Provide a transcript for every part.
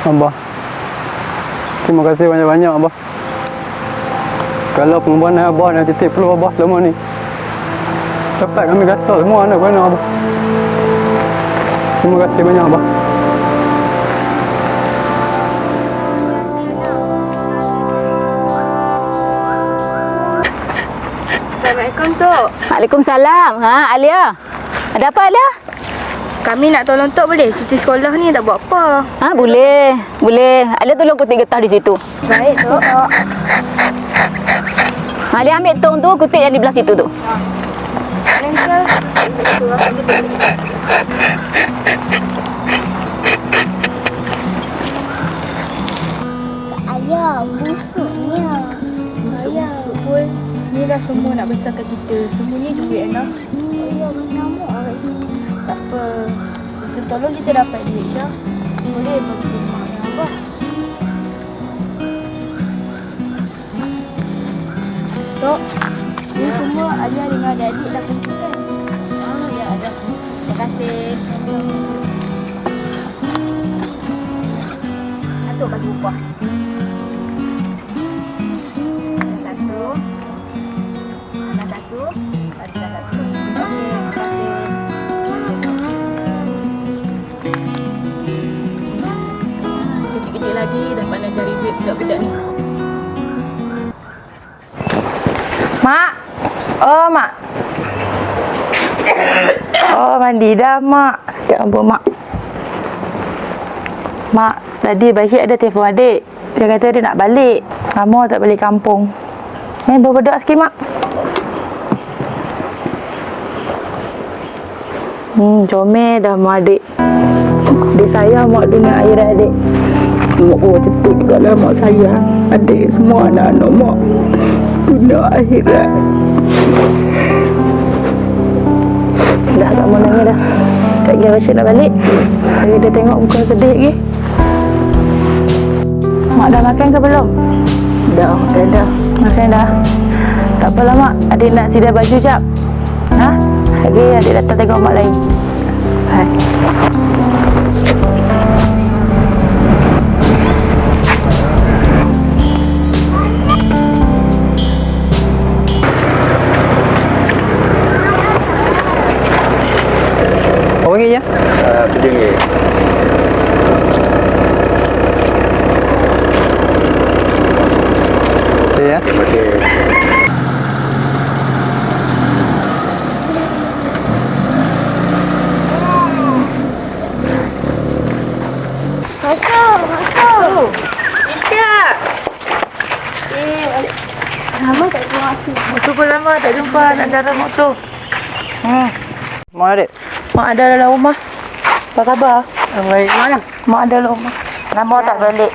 Abah. Terima kasih banyak-banyak Abah. Kalau pengorbanan Abah dan titik perlu Abah selama ni. Dapat kami rasa semua anak anak Abah. Terima kasih banyak Abah. Assalamualaikum Tok. Waalaikumsalam. Ha, Alia. Ada apa Alia? Kami nak tolong Tok boleh? Cuti sekolah ni tak buat apa. Ha, boleh. Boleh. Alia tolong kutip getah di situ. Baik Tok. Ha, Alia ambil tong tu, kutip yang di belah situ tu. Ayah, busuknya. Ayah, pun ni dah semua nak besarkan kita. Semua ni duit Ana. ayah mengamuk kat sini. Apa. Kita tolong kita dapat duit dah. Boleh bagi kita mak yang abah. Tok, ni semua ayah dengan adik-adik dah kumpulkan. Ah, ya ada. Terima kasih. Satu bagi upah. Mak. Oh, Mak. Oh, mandi dah, Mak. Ya ampun, Mak. Mak, tadi Bashir ada telefon adik. Dia kata dia nak balik. Lama tak balik kampung. Ni berdoa sikit, Mak. Hmm, comel dah mak adik. Dia sayang mak dengan air adik. Mak oh cepat juga lah mak sayang. Adik semua anak-anak mak. Dunia akhirat. Dah tak mau nangis dah. Tak kira Rashid nak balik. Hari dia tengok muka sedih lagi. Mak dah makan ke belum? Dah, dah dah. Makan dah. Tak apalah mak. Adik nak sedia baju jap. Ha? Lagi adik datang tengok mak lain. Hai. Ya? Ah, tujuh. Saya ya. Terima kasih. Masuk, masuk. Isya! Eh, lama tak kasih. Musuh pun lama tak jumpa nak darah musuh. Hmm. Mak adik. Mak ada dalam rumah. Apa khabar? Baik mana? Mak ada dalam rumah. Lama tak balik.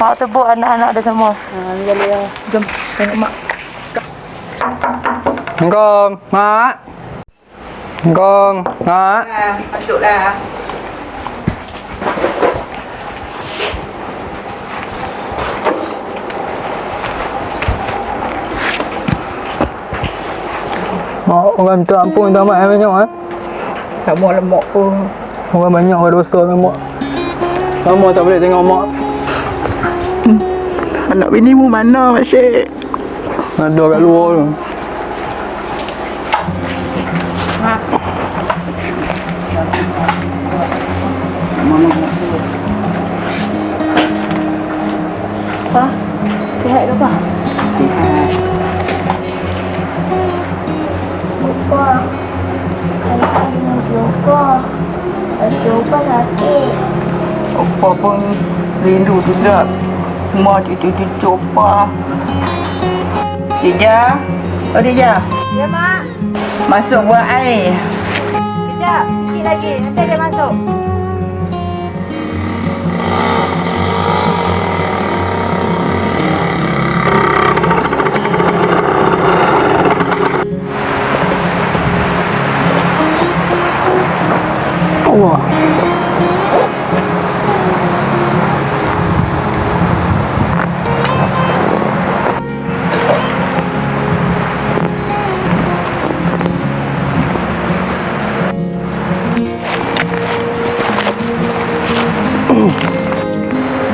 Mak tebuk anak-anak ada semua. Ha, balik ya. Jom tengok mak. Assalamualaikum. Mak. Assalamualaikum. Mak. Masuklah. Mak, orang minta ampun minta maaf banyak eh. Tak mau lemak pun. Orang banyak orang dosa dengan mak. Lama tak boleh tengok mak. Anak bini mu mana Mak Syed? Ada kat luar tu. Apa? Sihat ke apa? Buka. Ayah jumpa. Jumpa sakit. Apa pun rindu juga. Semua cucu-cucu apa. Dija. Oh Dija. Ya, Mak. Masuk buat air. Sekejap. Sikit lagi. Nanti dia masuk. 我。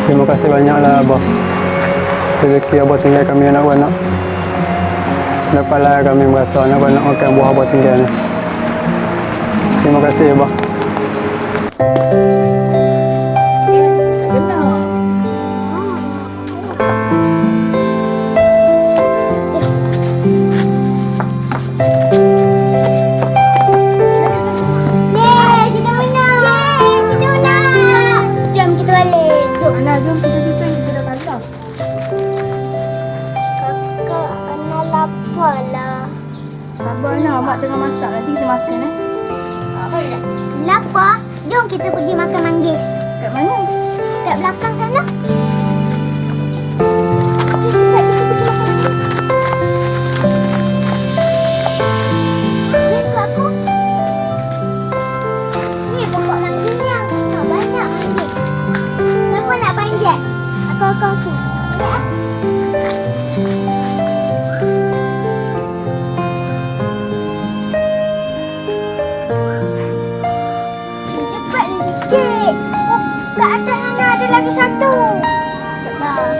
Terima kasih banyaklah abah. Rezeki abah tinggal kami anak-anak. Dapatlah kami merasa anak-anak akan buah abah tinggal ni. Terima kasih abah. 嗯。Belakang sana. Manggis. Ni tu aku. Lagi satu. Cepatlah.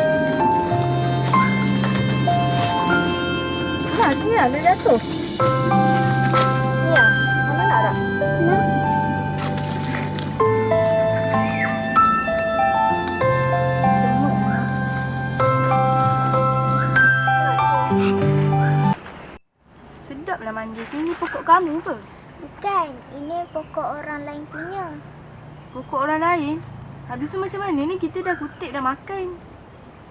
Ha, sini lah, dia jatuh. Ni lah, mana nak tak? Nak. Semut. Sedaplah manggis. Ini pokok kamu ke? Bukan, ini pokok orang lain punya. Pokok orang lain? Habis tu macam mana ni? Kita dah kutip dah makan.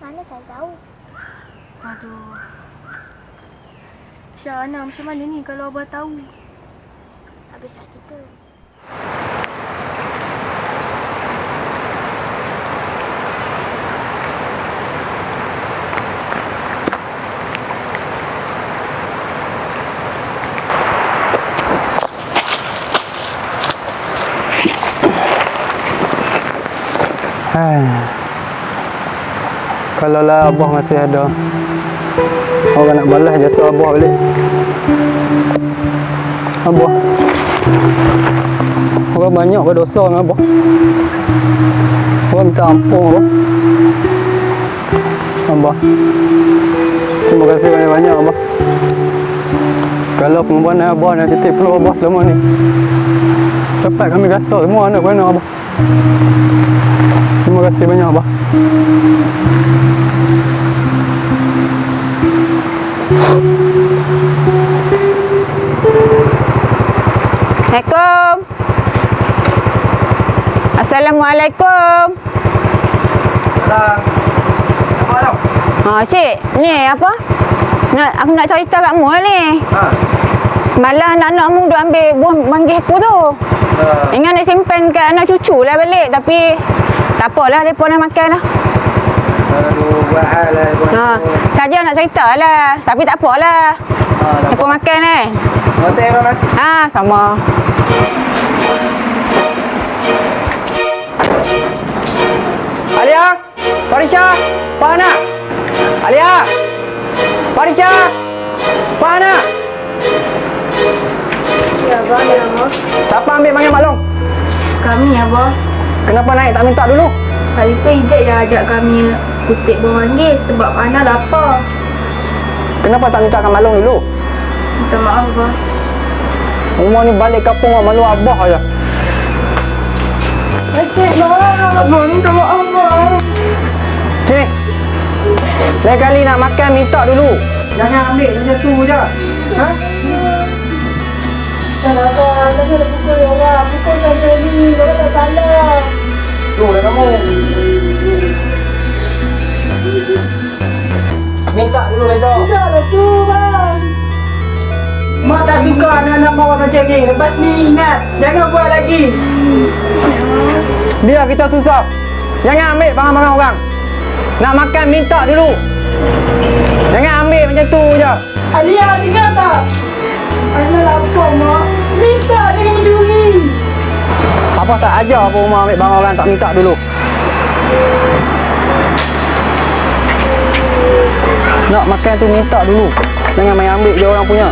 Mana saya tahu. Aduh. Syahana macam mana ni kalau abah tahu? Habis kita. Hai. Kalau lah Abah masih ada. Orang nak balas jasa Abah balik. Abah. Orang banyak berdosa dengan Abah? Orang minta ampun Abah. Abah. Terima kasih banyak-banyak Abah. Kalau pengorbanan Abah nak titip peluh Abah selama ni Dapat kami rasa semua anak-anak Abah Terima kasih banyak Abah. Assalamualaikum. Assalamualaikum. Ha, Cik. Ni apa? Nak, aku nak cerita kat mu ni. Ha. Semalam anak-anak mu duk ambil buah manggis aku tu. Ha. Ingat nak simpan kat anak cucu lah balik. Tapi tak apalah, mereka nak makan lah. Aduh, buat hal lah. Ha, saja nak cerita lah. Tapi tak apalah. Ha. Mereka makan eh. Terima kasih, Abang. Ha, sama. Alia, Farisha, Pana. Alia, Farisha, Pana. Ya, ya. Siapa ambil manggil maklum? Kami, abah. Kenapa naik tak minta dulu? Kali tu Ijat yang ajak kami kutip buah manggis sebab Ana lapar. Kenapa tak minta kat maklum dulu? Minta maaf, abah. Rumah ni balik kampung orang malu abah aja. Cik, abah. Abah, minta maaf, abah. Sini. Lain kali nak makan minta dulu. Jangan ambil macam tu je. Ha? Kenapa? Kenapa dah pukul orang? Pukul sampai ni. Orang tak salah. Tu kamu. Minta dulu besok. Dah lah tu, bang. Mak tak suka anak-anak bawa macam ni. Lepas ni ingat. Jangan buat lagi. Biar kita susah. Jangan ambil barang-barang orang. Nak makan minta dulu. Jangan ambil macam tu je. Alia, dengar tak? Apa tak ajar apa rumah ambil barang orang tak minta dulu. Nak makan tu minta dulu. Jangan main ambil je orang punya.